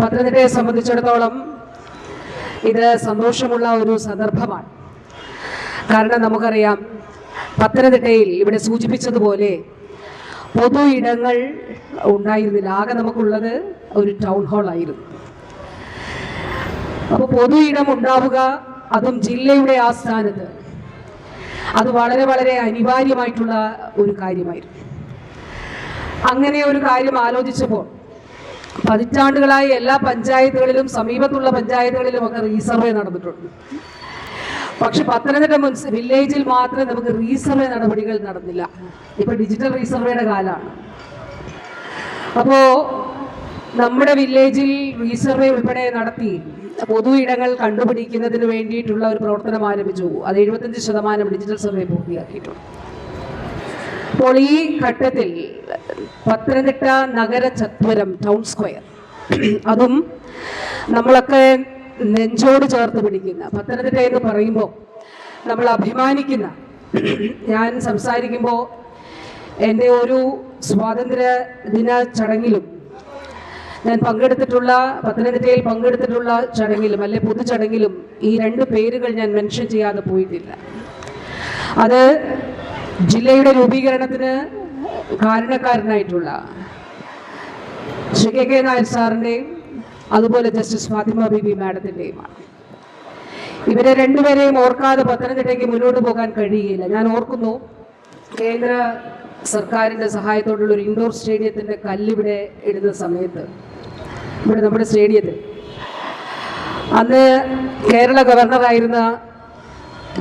പത്തനംതിട്ടയെ സംബന്ധിച്ചിടത്തോളം ഇത് സന്തോഷമുള്ള ഒരു സന്ദർഭമാണ്. കാരണം നമുക്കറിയാം പത്തനംതിട്ടയിൽ ഇവിടെ സൂചിപ്പിച്ചതുപോലെ പൊതു ഇടങ്ങൾ ഉണ്ടായിരുന്നില്ല. ആകെ നമുക്കുള്ളത് ഒരു ടൗൺ ഹാൾ ആയിരുന്നു. അപ്പോൾ പൊതു ഇടം ഉണ്ടാവുക അതും ജില്ലയുടെ ആസ്ഥാനത്ത് അത് വളരെ വളരെ അനിവാര്യമായിട്ടുള്ള ഒരു കാര്യമായിരുന്നു. അങ്ങനെ ഒരു കാര്യം ആലോചിച്ചപ്പോൾ പതിറ്റാണ്ടുകളായി എല്ലാ പഞ്ചായത്തുകളിലും സമീപത്തുള്ള പഞ്ചായത്തുകളിലും ഒക്കെ റീസർവേ നടന്നിട്ടുണ്ട്. പക്ഷെ പത്തനംതിട്ട മുൻസി വില്ലേജിൽ മാത്രമേ നമുക്ക് റീസർവേ നടപടികൾ നടന്നില്ല. ഇപ്പൊ ഡിജിറ്റൽ റീസർവേയുടെ കാലാണ്. അപ്പോ നമ്മുടെ വില്ലേജിൽ റീസർവേ ഉൾപ്പെടെ നടത്തി പൊതു ഇടങ്ങൾ കണ്ടുപിടിക്കുന്നതിന് വേണ്ടിയിട്ടുള്ള ഒരു പ്രവർത്തനം ആരംഭിച്ചു. അത് എഴുപത്തഞ്ച് ശതമാനം ഡിജിറ്റൽ സർവേ പൂർത്തിയാക്കിയിട്ടുണ്ട്. അപ്പോൾ ഈ ഘട്ടത്തിൽ പത്തനംതിട്ട നഗര ചത്വരം ടൗൺ സ്ക്വയർ. അതും നമ്മളൊക്കെ നെഞ്ചോട് ചേർത്ത് പിടിക്കുന്ന പത്തനംതിട്ട എന്ന് പറയുമ്പോൾ നമ്മൾ അഭിമാനിക്കുന്ന ഞാൻ സംസാരിക്കുമ്പോൾ എന്റെ ഒരു സ്വാതന്ത്ര്യ ദിന ചടങ്ങിലും ഞാൻ പങ്കെടുത്തിട്ടുള്ള പത്തനംതിട്ടയിൽ പങ്കെടുത്തിട്ടുള്ള ചടങ്ങിലും അല്ലെ പൊതുചടങ്ങിലും ഈ രണ്ട് പേരുകൾ ഞാൻ മെൻഷൻ ചെയ്യാതെ പോയിട്ടില്ല. അത് ജില്ലയുടെ രൂപീകരണത്തിന് കാരണക്കാരനായിട്ടുള്ള ശ്രീ കെ കെ നായർ സാറിന്റെയും അതുപോലെ ജസ്റ്റിസ് ഫാത്തിമ ബിബി മാഡത്തിന്റെയുമാണ് ഇവരെ രണ്ടുപേരെയും ഓർക്കാതെ പത്തനംതിട്ടയ്ക്ക് മുന്നോട്ട് പോകാൻ കഴിയില്ല ഞാൻ ഓർക്കുന്നു കേന്ദ്ര സർക്കാരിന്റെ സഹായത്തോടുള്ള ഒരു ഇൻഡോർ സ്റ്റേഡിയത്തിന്റെ കല്ലിവിടെ ഇടുന്ന സമയത്ത് ഇവിടെ നമ്മുടെ സ്റ്റേഡിയത്തിൽ അന്ന് കേരള ഗവർണറായിരുന്ന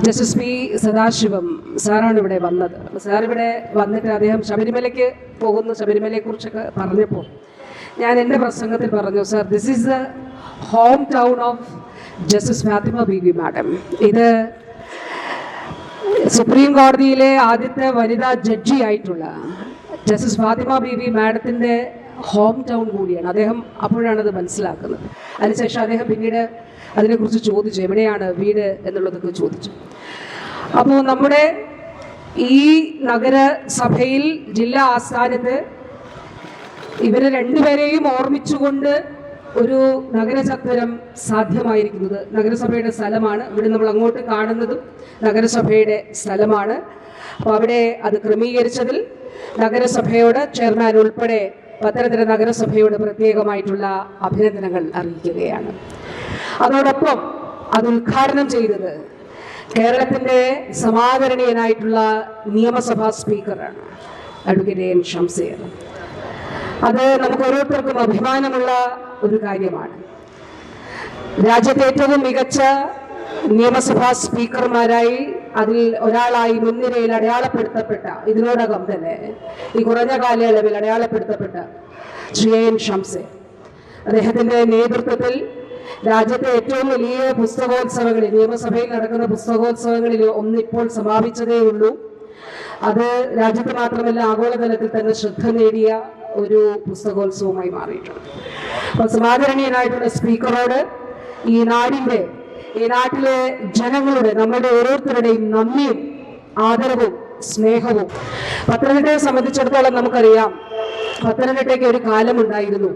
ജസ്റ്റിസ് പി സദാശിവം സാറാണ് ഇവിടെ വന്നത്. സാർ ഇവിടെ വന്നിട്ട് അദ്ദേഹം ശബരിമലയ്ക്ക് പോകുന്ന. ശബരിമലയെക്കുറിച്ചൊക്കെ പറഞ്ഞപ്പോൾ ഞാൻ എന്റെ പ്രസംഗത്തിൽ പറഞ്ഞു sir this is the home town of justice Fathima B V madam. ഇത് സുപ്രീം കോടതിയിലെ ആദ്യത്തെ വനിതാ ജഡ്ജി ആയിട്ടുള്ള ജസ്റ്റിസ് ഫാത്തിമ ബി വി മാഡത്തിന്റെ ഹോം ടൗൺ കൂടിയാണ്. അദ്ദേഹം അപ്പോഴാണത് മനസ്സിലാക്കുന്നത്. അതിനുശേഷം അദ്ദേഹം പിന്നീട് അതിനെക്കുറിച്ച് ചോദിച്ചു എവിടെയാണ് വീട്? എന്നുള്ളതൊക്കെ ചോദിച്ചു. അപ്പോൾ നമ്മുടെ ഈ നഗരസഭയിൽ ജില്ലാ ആസ്ഥാനത്ത് ഇവരെ രണ്ടുപേരെയും ഓർമ്മിച്ചുകൊണ്ട് ഒരു നഗരചത്വരം സാധ്യമായിരിക്കുന്നത് നഗരസഭയുടെ സ്ഥലമാണ്. ഇവിടെ നമ്മൾ അങ്ങോട്ട് കാണുന്നതും നഗരസഭയുടെ സ്ഥലമാണ്. അപ്പോൾ അവിടെ അത് ക്രമീകരിച്ചതിൽ നഗരസഭയോട് ചെയർമാൻ ഉൾപ്പെടെ പത്തനംതിട്ട നഗരസഭയോട് പ്രത്യേകമായിട്ടുള്ള അഭിനന്ദനങ്ങൾ അറിയിക്കുകയാണ്. അതോടൊപ്പം അത് ഉദ്ഘാടനം ചെയ്തത് കേരളത്തിന്റെ സമാദരണീയനായിട്ടുള്ള നിയമസഭാ സ്പീക്കറാണ് അഡ്വക്കേറ്റ് എൻ ഷംസീർ അത് നമുക്ക് ഓരോരുത്തർക്കും അഭിമാനമുള്ള ഒരു കാര്യമാണ്. രാജ്യത്തെ ഏറ്റവും മികച്ച നിയമസഭാ സ്പീക്കർമാരായി അതിൽ ഒരാളായി മുൻനിരയിൽ അടയാളപ്പെടുത്തപ്പെട്ട ഇതിനോടകം തന്നെ ഈ കുറഞ്ഞ കാലയളവിൽ അടയാളപ്പെടുത്തപ്പെട്ട ശ്രീ എൻ ഷംസെ. അദ്ദേഹത്തിന്റെ നേതൃത്വത്തിൽ രാജ്യത്തെ ഏറ്റവും വലിയ പുസ്തകോത്സവങ്ങളിൽ നിയമസഭയിൽ നടക്കുന്ന പുസ്തകോത്സവങ്ങളിൽ ഒന്നിപ്പോൾ സമാപിച്ചതേ ഉള്ളൂ. അത് രാജ്യത്ത് മാത്രമല്ല ആഗോളതലത്തിൽ തന്നെ ശ്രദ്ധ നേടിയ ഒരു പുസ്തകോത്സവമായി മാറിയിട്ടുണ്ട്. അപ്പോൾ സമാദരണീയനായിട്ടുള്ള സ്പീക്കറോട് ഈ നാടിന്റെ ഈ നാട്ടിലെ ജനങ്ങളുടെ നമ്മുടെ ഓരോരുത്തരുടെയും നന്ദിയും ആദരവും സ്നേഹവും. പത്തനംതിട്ടയെ സംബന്ധിച്ചിടത്തോളം നമുക്കറിയാം പത്തനംതിട്ടയ്ക്ക് ഒരു കാലമുണ്ടായിരുന്നു.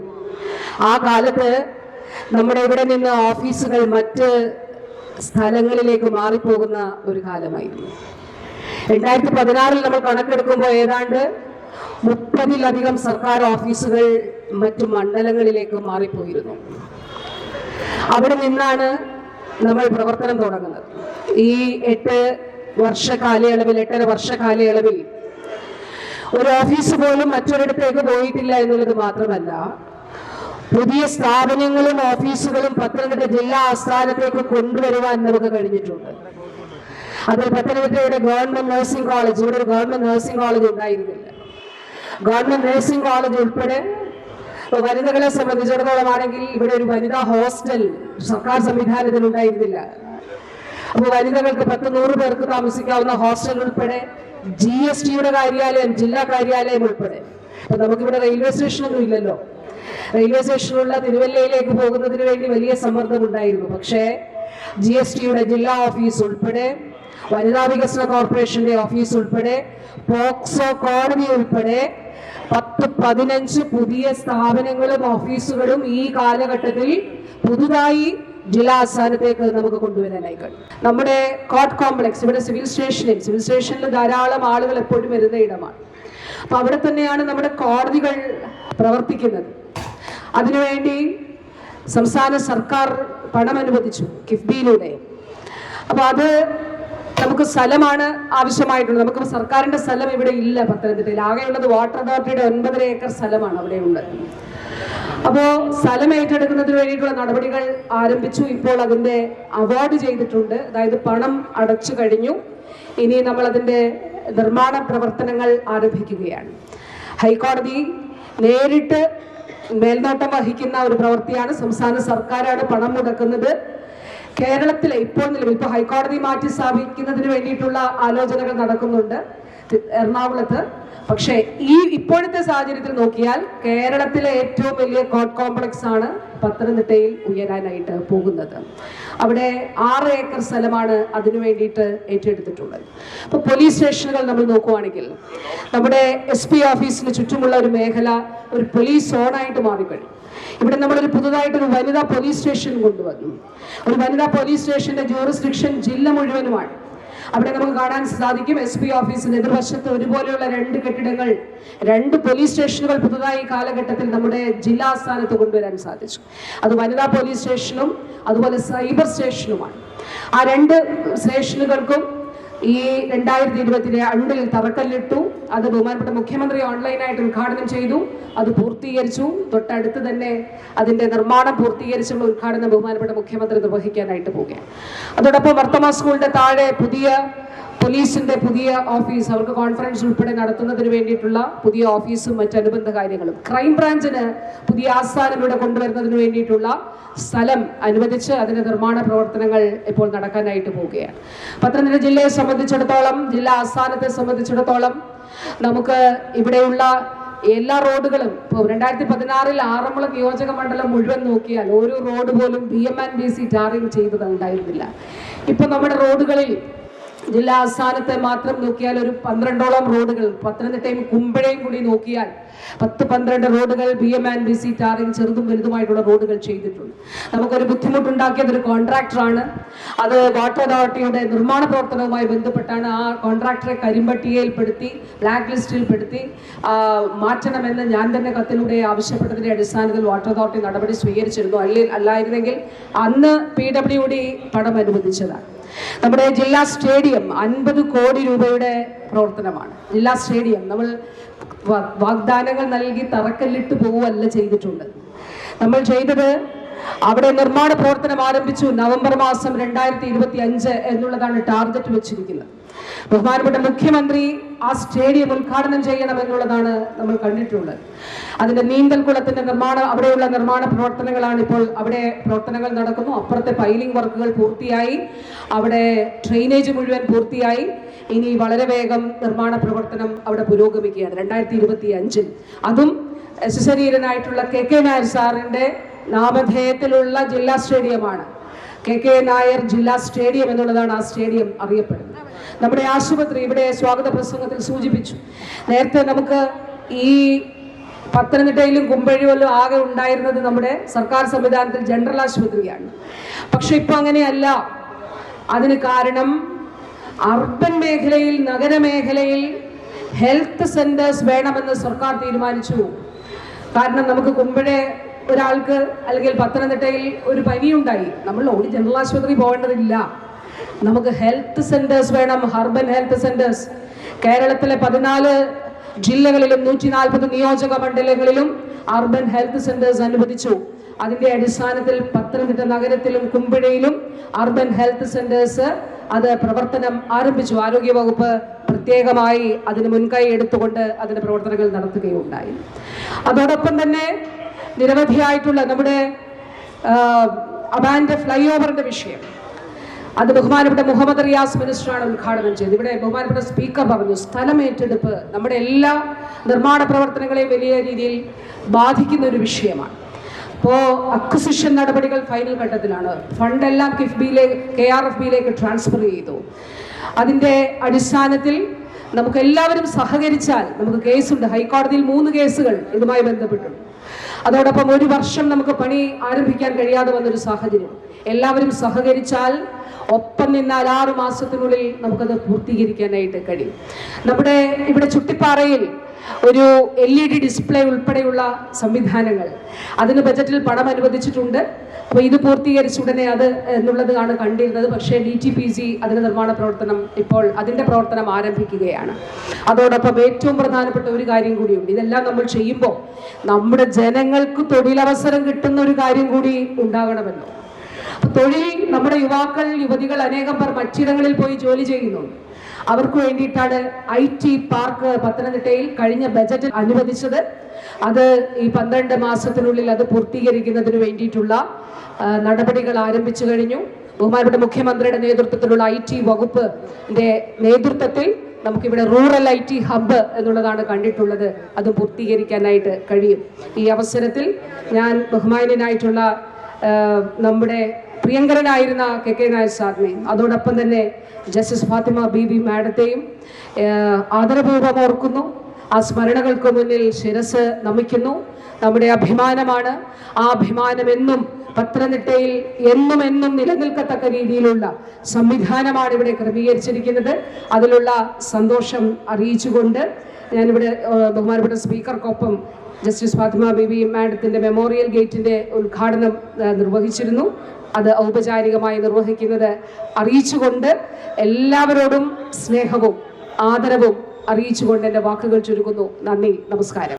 ആ കാലത്ത് നമ്മുടെ ഇവിടെ നിന്ന് ഓഫീസുകൾ മറ്റ് സ്ഥലങ്ങളിലേക്ക് മാറിപ്പോകുന്ന ഒരു കാലമായിരുന്നു. രണ്ടായിരത്തി പതിനാറിൽ നമ്മൾ കണക്കെടുക്കുമ്പോൾ ഏതാണ്ട് മുപ്പതിലധികം സർക്കാർ ഓഫീസുകൾ മറ്റു മണ്ഡലങ്ങളിലേക്ക് മാറിപ്പോയിരുന്നു. അവിടെ നിന്നാണ് നമ്മൾ പ്രവർത്തനം തുടങ്ങുന്നത്. ഈ എട്ട് വർഷ കാലയളവിൽ എട്ടര വർഷ കാലയളവിൽ ഒരു ഓഫീസ് പോലും മറ്റൊരിടത്തേക്ക് പോയിട്ടില്ല എന്നുള്ളത് മാത്രമല്ല പുതിയ സ്ഥാപനങ്ങളും ഓഫീസുകളും പത്തനംതിട്ട ജില്ലാ ആസ്ഥാനത്തേക്ക് കൊണ്ടുവരുവാൻ നമുക്ക് കഴിഞ്ഞിട്ടുണ്ട്. അതിൽ പത്തനംതിട്ടയുടെ ഗവൺമെന്റ് നഴ്സിംഗ് കോളേജ് ഇവിടെ ഒരു ഗവൺമെന്റ് നഴ്സിംഗ് കോളേജ് ഉണ്ടായിരുന്നില്ല. ഗവൺമെന്റ് നഴ്സിംഗ് കോളേജ് ഉൾപ്പെടെ ഇപ്പൊ വനിതകളെ സംബന്ധിച്ചിടത്തോളം ആണെങ്കിൽ ഇവിടെ ഒരു വനിതാ ഹോസ്റ്റൽ സർക്കാർ സംവിധാനത്തിൽ ഉണ്ടായിരുന്നില്ല. അപ്പോൾ വനിതകൾക്ക് പത്ത് നൂറ് പേർക്ക് താമസിക്കാവുന്ന ഹോസ്റ്റൽ ഉൾപ്പെടെ ജി എസ് ടിയുടെ കാര്യാലയം ജില്ലാ കാര്യാലയം ഉൾപ്പെടെ. അപ്പൊ നമുക്കിവിടെ റെയിൽവേ സ്റ്റേഷനൊന്നും ഇല്ലല്ലോ. റെയിൽവേ സ്റ്റേഷനുള്ള തിരുവല്ലയിലേക്ക് പോകുന്നതിന് വേണ്ടി വലിയ സമ്മർദ്ദം ഉണ്ടായിരുന്നു. പക്ഷേ ജി എസ് ടിയുടെ ജില്ലാ ഓഫീസ് ഉൾപ്പെടെ വനിതാ വികസന കോർപ്പറേഷന്റെ ഓഫീസ് ഉൾപ്പെടെ പോക്സോ കോടതി ഉൾപ്പെടെ പത്ത് പതിനഞ്ച് പുതിയ സ്ഥാപനങ്ങളും ഓഫീസുകളും ഈ കാലഘട്ടത്തിൽ പുതുതായി ജില്ലാ ആസ്ഥാനത്തേക്ക് നമുക്ക് കൊണ്ടുവരാനായി കഴിയും. നമ്മുടെ കോട്ട് കോംപ്ലക്സ് ഇവിടെ സിവിൽ സ്റ്റേഷനിൽ സിവിൽ സ്റ്റേഷനിൽ ധാരാളം ആളുകൾ എപ്പോഴും വരുന്ന ഇടമാണ്. അപ്പൊ അവിടെ തന്നെയാണ് നമ്മുടെ കോടതികൾ പ്രവർത്തിക്കുന്നത്. അതിനുവേണ്ടി സംസ്ഥാന സർക്കാർ പണം അനുവദിച്ചു കിഫ്ബിയിലൂടെ. അപ്പൊ അത് നമുക്ക് സ്ഥലമാണ് ആവശ്യമായിട്ടുള്ളത്. നമുക്ക് സർക്കാരിന്റെ സ്ഥലം ഇവിടെ ഇല്ല പത്തനംതിട്ടയിൽ. ആകെയുള്ളത് വാട്ടർ അതോറിറ്റിയുടെ ഒൻപതര ഏക്കർ സ്ഥലമാണ് അവിടെ ഉള്ളത് അപ്പോ സ്ഥലം ഏറ്റെടുക്കുന്നതിന് വേണ്ടിയിട്ടുള്ള നടപടികൾ ആരംഭിച്ചു. ഇപ്പോൾ അതിന്റെ അവാർഡ് ചെയ്തിട്ടുണ്ട്. അതായത് പണം അടച്ചു കഴിഞ്ഞു. ഇനി നമ്മൾ അതിന്റെ നിർമ്മാണ പ്രവർത്തനങ്ങൾ ആരംഭിക്കുകയാണ്. ഹൈക്കോടതി നേരിട്ട് മേൽനോട്ടം വഹിക്കുന്ന ഒരു പ്രവൃത്തിയാണ് സംസ്ഥാന സർക്കാരാണ് പണം മുടക്കുന്നത്. കേരളത്തിലെ ഇപ്പോൾ നിലവിൽ ഇപ്പോൾ ഹൈക്കോടതി മാറ്റി സ്ഥാപിക്കുന്നതിന് വേണ്ടിയിട്ടുള്ള ആലോചനകൾ നടക്കുന്നുണ്ട്. എറണാകുളത്ത് പക്ഷേ ഈ ഇപ്പോഴത്തെ സാഹചര്യത്തിൽ നോക്കിയാൽ കേരളത്തിലെ ഏറ്റവും വലിയ കോട്ട് കോംപ്ലക്സ് ആണ് പത്തനംതിട്ടയിൽ ഉയരാനായിട്ട് പോകുന്നത്. അവിടെ ആറ് ഏക്കർ സ്ഥലമാണ് അതിനു വേണ്ടിയിട്ട് ഏറ്റെടുത്തിട്ടുള്ളത്. അപ്പോൾ പോലീസ് സ്റ്റേഷനുകൾ നമ്മൾ നോക്കുവാണെങ്കിൽ നമ്മുടെ എസ് പി ഓഫീസിന് ചുറ്റുമുള്ള ഒരു മേഖല ഒരു പോലീസ് സോണായിട്ട് മാറിക്കഴിഞ്ഞു. ഇവിടെ നമ്മളൊരു പുതുതായിട്ട് ഒരു വനിതാ പോലീസ് സ്റ്റേഷൻ കൊണ്ടുവന്നു. ഒരു വനിതാ പോലീസ് സ്റ്റേഷന്റെ ജൂറിസ്ഡിക്ഷൻ ജില്ല മുഴുവനുമാണ്. അവിടെ നമുക്ക് കാണാൻ സാധിക്കും എസ് പി ഓഫീസിന് എതിർവശത്ത് ഒരുപോലെയുള്ള രണ്ട് കെട്ടിടങ്ങൾ രണ്ട് പോലീസ് സ്റ്റേഷനുകൾ പുതുതായി കാലഘട്ടത്തിൽ നമ്മുടെ ജില്ലാ ആസ്ഥാനത്ത് കൊണ്ടുവരാൻ സാധിച്ചു. അത് വനിതാ പോലീസ് സ്റ്റേഷനും അതുപോലെ സൈബർ സ്റ്റേഷനുമാണ് ആ രണ്ട് സ്റ്റേഷനുകൾക്കും ഈ രണ്ടായിരത്തി ഇരുപത്തിലെ അണ്ടിൽ തറക്കല്ലിട്ടു. അത് ബഹുമാനപ്പെട്ട മുഖ്യമന്ത്രി ഓൺലൈനായിട്ട് ഉദ്ഘാടനം ചെയ്തു. അത് പൂർത്തീകരിച്ചു. തൊട്ടടുത്ത് തന്നെ അതിന്റെ നിർമ്മാണം പൂർത്തീകരിച്ചുള്ള ഉദ്ഘാടനം ബഹുമാനപ്പെട്ട മുഖ്യമന്ത്രി നിർവഹിക്കാനായിട്ട് പോവുകയാണ്. അതോടൊപ്പം വർത്തമാ സ്കൂളിന്റെ താഴെ പുതിയ പോലീസിന്റെ പുതിയ ഓഫീസ് അവർക്ക് കോൺഫറൻസ് ഉൾപ്പെടെ നടത്തുന്നതിന് വേണ്ടിയിട്ടുള്ള പുതിയ ഓഫീസും മറ്റനുബന്ധ കാര്യങ്ങളും. ക്രൈം ക്രൈംബ്രാഞ്ചിന് പുതിയ ആസ്ഥാനം ഇവിടെ കൊണ്ടുവരുന്നതിന് വേണ്ടിയിട്ടുള്ള സ്ഥലം അനുവദിച്ച് അതിന്റെ നിർമ്മാണ പ്രവർത്തനങ്ങൾ ഇപ്പോൾ നടക്കാനായിട്ട് പോവുകയാണ്. പത്തനംതിട്ട ജില്ലയെ സംബന്ധിച്ചിടത്തോളം ജില്ലാ ആസ്ഥാനത്തെ സംബന്ധിച്ചിടത്തോളം നമുക്ക് ഇവിടെയുള്ള എല്ലാ റോഡുകളും ഇപ്പോൾ രണ്ടായിരത്തി പതിനാറിൽ ആറന്മുള നിയോജക മണ്ഡലം മുഴുവൻ നോക്കിയാൽ ഒരു റോഡ് പോലും B M and B C tarring ചെയ്തത് ഉണ്ടായിരുന്നില്ല. ഇപ്പൊ നമ്മുടെ റോഡുകളിൽ ജില്ലാ ആസ്ഥാനത്തെ മാത്രം നോക്കിയാൽ ഒരു പന്ത്രണ്ടോളം റോഡുകൾ പത്തനംതിട്ടയും കുമ്പഴയും കൂടി നോക്കിയാൽ പത്ത് പന്ത്രണ്ട് റോഡുകൾ B M and B C tarring ചെറുതും വലുതുമായിട്ടുള്ള റോഡുകൾ ചെയ്തിട്ടുണ്ട്. നമുക്കൊരു ബുദ്ധിമുട്ടുണ്ടാക്കിയത് ഒരു കോൺട്രാക്ടറാണ് അത് വാട്ടർ അതോറിറ്റിയുടെ നിർമ്മാണ പ്രവർത്തനവുമായി ബന്ധപ്പെട്ടാണ് ആ കോൺട്രാക്ടറെ കരിമ്പട്ടികയിൽപ്പെടുത്തി ബ്ലാക്ക് ലിസ്റ്റിൽപ്പെടുത്തി മാറ്റണമെന്ന് ഞാൻ തന്നെ കത്തിലൂടെ ആവശ്യപ്പെട്ടതിന്റെ അടിസ്ഥാനത്തിൽ വാട്ടർ അതോറിറ്റി നടപടി സ്വീകരിച്ചിരുന്നു. അല്ലെങ്കിൽ അല്ലായിരുന്നെങ്കിൽ അന്ന് പി ഡബ്ല്യു ഡി പണം അനുവദിച്ചതാണ്. നമ്മുടെ ജില്ലാ സ്റ്റേഡിയം അൻപത് കോടി രൂപയുടെ പ്രവർത്തനമാണ്. ജില്ലാ സ്റ്റേഡിയം നമ്മൾ വാഗ്ദാനങ്ങൾ നൽകി തറക്കല്ലിട്ട് പോവുകയല്ല ചെയ്തിട്ടുണ്ട്. നമ്മൾ ചെയ്തത് അവിടെ നിർമ്മാണ പ്രവർത്തനം ആരംഭിച്ചു നവംബർ മാസം രണ്ടായിരത്തി ഇരുപത്തി അഞ്ച് എന്നുള്ളതാണ് ടാർഗറ്റ് വെച്ചിരിക്കുന്നത്. ബഹുമാനപ്പെട്ട മുഖ്യമന്ത്രി ആ സ്റ്റേഡിയം ഉദ്ഘാടനം ചെയ്യണമെന്നുള്ളതാണ് നമ്മൾ കണ്ടിട്ടുള്ളത്. അതിന്റെ നീന്തൽക്കുളത്തിന്റെ നിർമ്മാണം അവിടെയുള്ള നിർമ്മാണ പ്രവർത്തനങ്ങളാണ് ഇപ്പോൾ അവിടെ പ്രവർത്തനങ്ങൾ നടക്കുന്നു. അപ്പുറത്തെ പൈലിംഗ് വർക്കുകൾ പൂർത്തിയായി. അവിടെ ഡ്രെയിനേജ് മുഴുവൻ പൂർത്തിയായി. ഇനി വളരെ വേഗം നിർമ്മാണ പ്രവർത്തനം അവിടെ പുരോഗമിക്കുകയാണ് രണ്ടായിരത്തി ഇരുപത്തി അഞ്ചിൽ അതും ശരീരനായിട്ടുള്ള കെ കെ നായർ സാറിന്റെ നാമധേയത്തിലുള്ള ജില്ലാ സ്റ്റേഡിയമാണ്. കെ കെ നായർ ജില്ലാ സ്റ്റേഡിയം എന്നുള്ളതാണ് ആ സ്റ്റേഡിയം അറിയപ്പെടുന്നത്. നമ്മുടെ ആശുപത്രി ഇവിടെ സ്വാഗത പ്രസംഗത്തിൽ സൂചിപ്പിച്ചു. നേരത്തെ നമുക്ക് ഈ പത്തനംതിട്ടയിലും കുമ്പഴിയിലും ആകെ ഉണ്ടായിരുന്നത് നമ്മുടെ സർക്കാർ സംവിധാനത്തിൽ ജനറൽ ആശുപത്രിയാണ്. പക്ഷെ ഇപ്പൊ അങ്ങനെയല്ല. അതിന് കാരണം അർബൻ മേഖലയിൽ നഗരമേഖലയിൽ ഹെൽത്ത് സെന്റേഴ്സ് വേണമെന്ന് സർക്കാർ തീരുമാനിച്ചു. കാരണം നമുക്ക് കുമ്പഴെ ഒരാൾക്ക് അല്ലെങ്കിൽ പത്തനംതിട്ടയിൽ ഒരു പനിയുണ്ടായി. നമ്മൾ ഓടി ജനറൽ ആശുപത്രി പോകേണ്ടതില്ല. നമുക്ക് ഹെൽത്ത് സെന്റേഴ്സ് വേണം ഹർബൻ ഹെൽത്ത് സെന്റേഴ്സ് കേരളത്തിലെ പതിനാല് ജില്ലകളിലും നൂറ്റി നാൽപ്പത് നിയോജക മണ്ഡലങ്ങളിലും അർബൻ ഹെൽത്ത് സെന്റേഴ്സ് അനുവദിച്ചു. അതിന്റെ അടിസ്ഥാനത്തിൽ പത്തനംതിട്ട നഗരത്തിലും കുമ്പിഴയിലും അർബൻ ഹെൽത്ത് സെന്റേഴ്സ് അത് പ്രവർത്തനം ആരംഭിച്ചു. ആരോഗ്യ വകുപ്പ് പ്രത്യേകമായി അതിന് മുൻകൈ എടുത്തുകൊണ്ട് അതിന്റെ പ്രവർത്തനങ്ങൾ നടത്തുകയുണ്ടായി. അതോടൊപ്പം തന്നെ നിരവധിയായിട്ടുള്ള നമ്മുടെ അബാന്റെ ഫ്ലൈ ഓവറിന്റെ വിഷയം. അത് ബഹുമാനപ്പെട്ട മുഹമ്മദ് റിയാസ് മിനിസ്റ്ററാണ് ഉദ്ഘാടനം ചെയ്തത്. ഇവിടെ ബഹുമാനപ്പെട്ട സ്പീക്കർ പറഞ്ഞു സ്ഥലം ഏറ്റെടുപ്പ് നമ്മുടെ എല്ലാ നിർമ്മാണ പ്രവർത്തനങ്ങളെയും വലിയ രീതിയിൽ ബാധിക്കുന്ന ഒരു വിഷയമാണ്. അപ്പോൾ അക്വിസിഷൻ നടപടികൾ ഫൈനൽ ഘട്ടത്തിലാണ്. ഫണ്ടെല്ലാം കിഫ്ബിയിലേക്ക് കെ ആർ എഫ് ബിയിലേക്ക് ട്രാൻസ്ഫർ ചെയ്തു. അതിന്റെ അടിസ്ഥാനത്തിൽ നമുക്ക് എല്ലാവരും സഹകരിച്ചാൽ നമുക്ക് കേസുണ്ട് ഹൈക്കോടതിയിൽ മൂന്ന് കേസുകൾ ഇതുമായി ബന്ധപ്പെട്ടു. അതോടൊപ്പം ഒരു വർഷം നമുക്ക് പണി ആരംഭിക്കാൻ കഴിയാതെ വന്നൊരു സാഹചര്യം. എല്ലാവരും സഹകരിച്ചാൽ ഒപ്പം നിന്നാൽ ആറ് മാസത്തിനുള്ളിൽ നമുക്കത് പൂർത്തീകരിക്കാനായിട്ട് കഴിയും. നമ്മുടെ ഇവിടെ ചുട്ടിപ്പാറയിൽ ഒരു എൽ ഇ ഡി ഡിസ്പ്ലേ ഉൾപ്പെടെയുള്ള സംവിധാനങ്ങൾ. അതിന് ബജറ്റിൽ പണം അനുവദിച്ചിട്ടുണ്ട്. അപ്പോൾ ഇത് പൂർത്തീകരിച്ച ഉടനെ അത് എന്നുള്ളതാണ് കണ്ടിരുന്നത്. പക്ഷേ ഡി ടി പി സി അതിന്റെ നിർമ്മാണ പ്രവർത്തനം ഇപ്പോൾ അതിന്റെ പ്രവർത്തനം ആരംഭിക്കുകയാണ്. അതോടൊപ്പം ഏറ്റവും പ്രധാനപ്പെട്ട ഒരു കാര്യം കൂടിയുണ്ട്. ഇതെല്ലാം നമ്മൾ ചെയ്യുമ്പോൾ നമ്മുടെ ജനങ്ങൾക്ക് തൊഴിലവസരം കിട്ടുന്ന ഒരു കാര്യം കൂടി ഉണ്ടാകണമല്ലോ തൊഴിൽ നമ്മുടെ യുവാക്കൾ യുവതികൾ അനേകം പേർ മറ്റിടങ്ങളിൽ പോയി ജോലി ചെയ്യുന്നു. അവർക്ക് വേണ്ടിയിട്ടാണ് ഐ ടി പാർക്ക് പത്തനംതിട്ടയിൽ കഴിഞ്ഞ ബജറ്റ് അനുവദിച്ചത്. അത് ഈ പന്ത്രണ്ട് മാസത്തിനുള്ളിൽ അത് പൂർത്തീകരിക്കുന്നതിന് വേണ്ടിയിട്ടുള്ള നടപടികൾ ആരംഭിച്ചു കഴിഞ്ഞു. ബഹുമാനപ്പെട്ട മുഖ്യമന്ത്രിയുടെ നേതൃത്വത്തിലുള്ള ഐ ടി വകുപ്പിന്റെ നേതൃത്വത്തിൽ നമുക്കിവിടെ റൂറൽ ഐ ടി ഹബ്ബ് എന്നുള്ളതാണ് കണ്ടിട്ടുള്ളത്. അത് പൂർത്തീകരിക്കാനായിട്ട് കഴിയും. ഈ അവസരത്തിൽ ഞാൻ ബഹുമാന്യനായിട്ടുള്ള നമ്മുടെ പ്രിയങ്കരനായിരുന്ന കെ കെ നായർ സാറിനെയും അതോടൊപ്പം തന്നെ ജസ്റ്റിസ് ഫാത്തിമ ബി ബി മാഡത്തെയും ആദരപൂർവം ഓർക്കുന്നു. ആ സ്മരണകൾക്ക് മുന്നിൽ ശിരസ് നമിക്കുന്നു. നമ്മുടെ അഭിമാനമാണ്. ആ അഭിമാനം എന്നും പത്തനംതിട്ടയിൽ എന്നും എന്നും നിലനിൽക്കത്തക്ക രീതിയിലുള്ള സംവിധാനമാണ് ഇവിടെ ക്രമീകരിച്ചിരിക്കുന്നത്. അതിലുള്ള സന്തോഷം അറിയിച്ചുകൊണ്ട് ഞാനിവിടെ ബഹുമാനപ്പെട്ട സ്പീക്കർക്കൊപ്പം ജസ്റ്റിസ് ഫാത്തിമ ബിബി മാഡത്തിന്റെ മെമ്മോറിയൽ ഗേറ്റിന്റെ ഉദ്ഘാടനം നിർവഹിച്ചിരുന്നു. അത് ഔപചാരികമായി നിർവഹിക്കുന്നത് അറിയിച്ചുകൊണ്ട് എല്ലാവരോടും സ്നേഹവും ആദരവും അറിയിച്ചുകൊണ്ട് എന്റെ വാക്കുകൾ ചുരുക്കുന്നു. നന്ദി നമസ്കാരം.